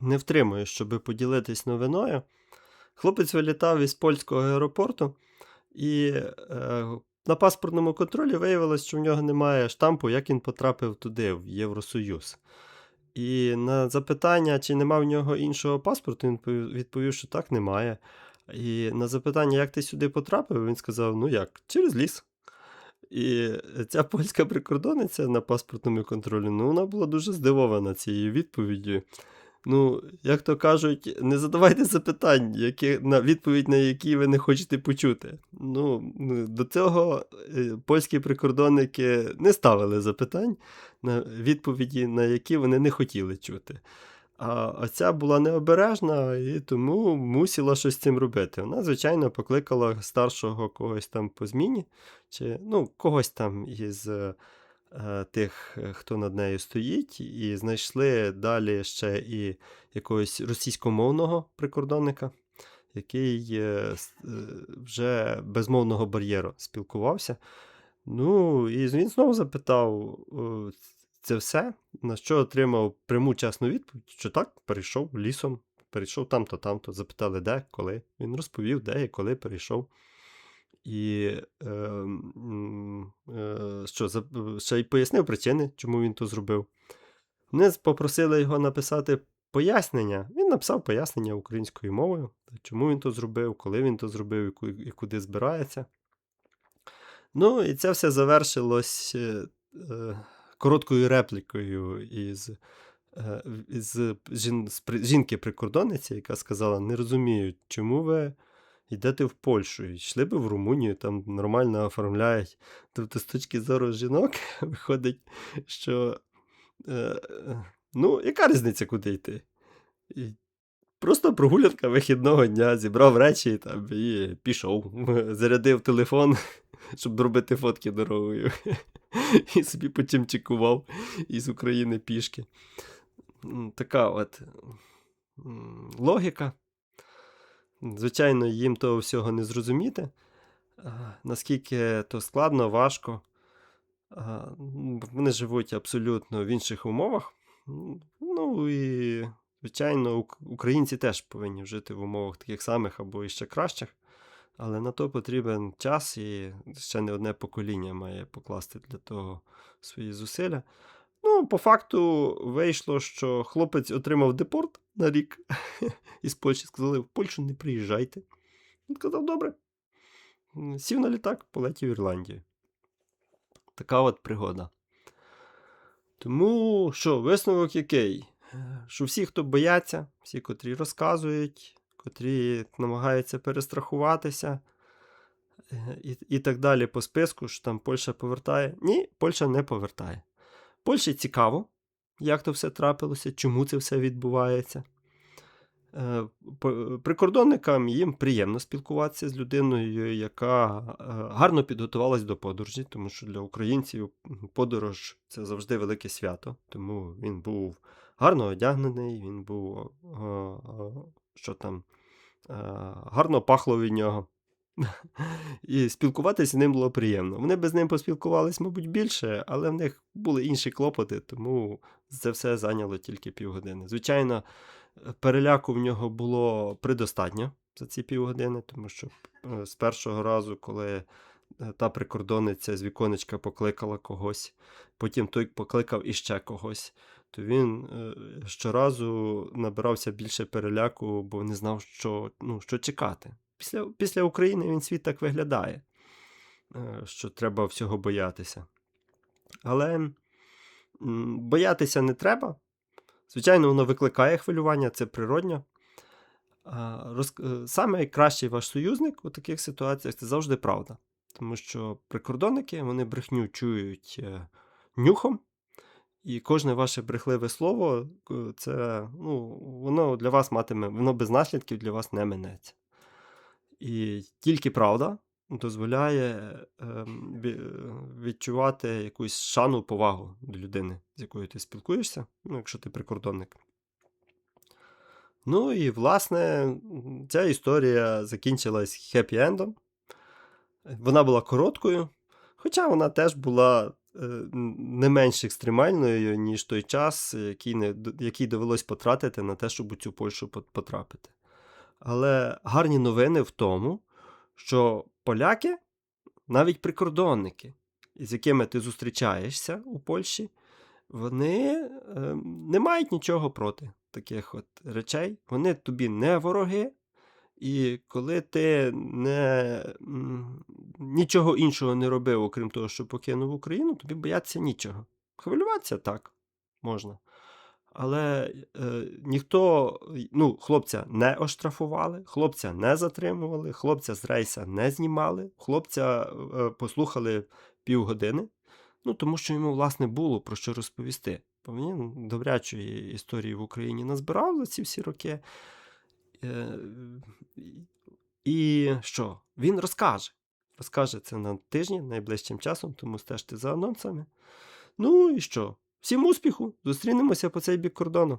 не втримую, щоб поділитись новиною. Хлопець вилітав із польського аеропорту, і е, на паспортному контролі виявилось, що в нього немає штампу, як він потрапив туди, в Євросоюз. І на запитання, чи нема в нього іншого паспорту, він відповів, що так, немає. І на запитання, як ти сюди потрапив, він сказав: ну як, через ліс. І ця польська прикордонниця на паспортному контролі, ну, вона була дуже здивована цією відповіддю. Ну, як то кажуть, не задавайте запитань, які, на відповідь на які ви не хочете почути. Ну, до цього е, польські прикордонники не ставили запитань, на відповіді, на які вони не хотіли чути. А оця була необережна і тому мусила щось з цим робити. Вона, звичайно, покликала старшого когось там по зміні, чи ну, когось там із тих, е, хто над нею стоїть, і знайшли далі ще і якогось російськомовного прикордонника, який е, е, вже без мовного бар'єру спілкувався. Ну, і він знову запитав це все, на що отримав пряму чесну відповідь, що так, перейшов лісом, перейшов там-то, там-то. Запитали, де, коли. Він розповів, де і коли перейшов. І е, е, що, ще й пояснив причини, чому він то зробив. Вони попросили його написати пояснення. Він написав пояснення українською мовою, чому він то зробив, коли він то зробив і куди збирається. Ну, і це все завершилось е, е, короткою реплікою із, е, із жін, жінки-прикордонниці, яка сказала: не розумію, чому ви йдете в Польщу, йшли би в Румунію, там нормально оформляють. Тобто, з точки зору жінок, виходить, що е, ну, яка різниця, куди йти? І Просто прогулянка вихідного дня, зібрав речі там, і пішов, зарядив телефон, щоб робити фотки дорогою. І собі потім чекував із України пішки. Така от логіка. Звичайно, їм того всього не зрозуміти. Наскільки то складно, важко. Вони живуть абсолютно в інших умовах. Ну і, звичайно, українці теж повинні жити в умовах таких самих або іще кращих. Але на то потрібен час, і ще не одне покоління має покласти для того свої зусилля. Ну, по факту вийшло, що хлопець отримав депорт на рік із Польщі. Сказали, в Польщу не приїжджайте. Він сказав, добре. Сів на літак, полетів в Ірландію. Така от пригода. Тому що, висновок який? Що всі, хто бояться, всі, котрі розказують, котрі намагаються перестрахуватися, і, і так далі по списку, що там Польща повертає. Ні, Польща не повертає. Польщі цікаво, як то все трапилося, чому це все відбувається. Е, Прикордонникам їм приємно спілкуватися з людиною, яка е, гарно підготувалась до подорожі, тому що для українців подорож це завжди велике свято. Тому він був гарно одягнений, він був е, що там, гарно пахло від нього. І спілкуватися з ним було приємно. Вони би з ним поспілкувались, мабуть, більше, але в них були інші клопоти, тому це все зайняло тільки півгодини. Звичайно, переляку в нього було предостатньо за ці півгодини, тому що е, з першого разу, коли е, та прикордонниця з віконечка покликала когось, потім той покликав іще когось, то він е, щоразу набирався більше переляку, бо не знав, що, ну, що чекати. Після, після України він світ так виглядає, е, що треба всього боятися. Але боятися не треба. Звичайно, воно викликає хвилювання, це природньо. Е, Саме кращий ваш союзник у таких ситуаціях це завжди правда. Тому що прикордонники вони брехню чують е, нюхом, і кожне ваше брехливе слово, це, ну, воно для вас матиме, воно без наслідків для вас не минеться. І тільки правда дозволяє ем, відчувати якусь шану, повагу до людини, з якою ти спілкуєшся, ну, якщо ти прикордонник. Ну і, власне, ця історія закінчилась хеппі-ендом. Вона була короткою, хоча вона теж була е, не менш екстремальною, ніж той час, який, не, який довелось потратити на те, щоб у цю Польщу потрапити. Але гарні новини в тому, що поляки, навіть прикордонники, з якими ти зустрічаєшся у Польщі, вони е, не мають нічого проти таких от речей. Вони тобі не вороги. І коли ти не, нічого іншого не робив, окрім того, що покинув Україну, тобі бояться нічого. Хвилюватися так можна. Але е, ніхто, ну, хлопця не оштрафували, хлопця не затримували, хлопця з рейса не знімали, хлопця е, послухали півгодини. Ну, тому що йому, власне, було про що розповісти. Бо він добрячої історії в Україні назбирав за ці всі роки. Е, І що? Він розкаже. Розкаже це на тижні, найближчим часом, тому стежте за анонсами. Ну і що? Всім успіху! Зустрінемося по цей бік кордону.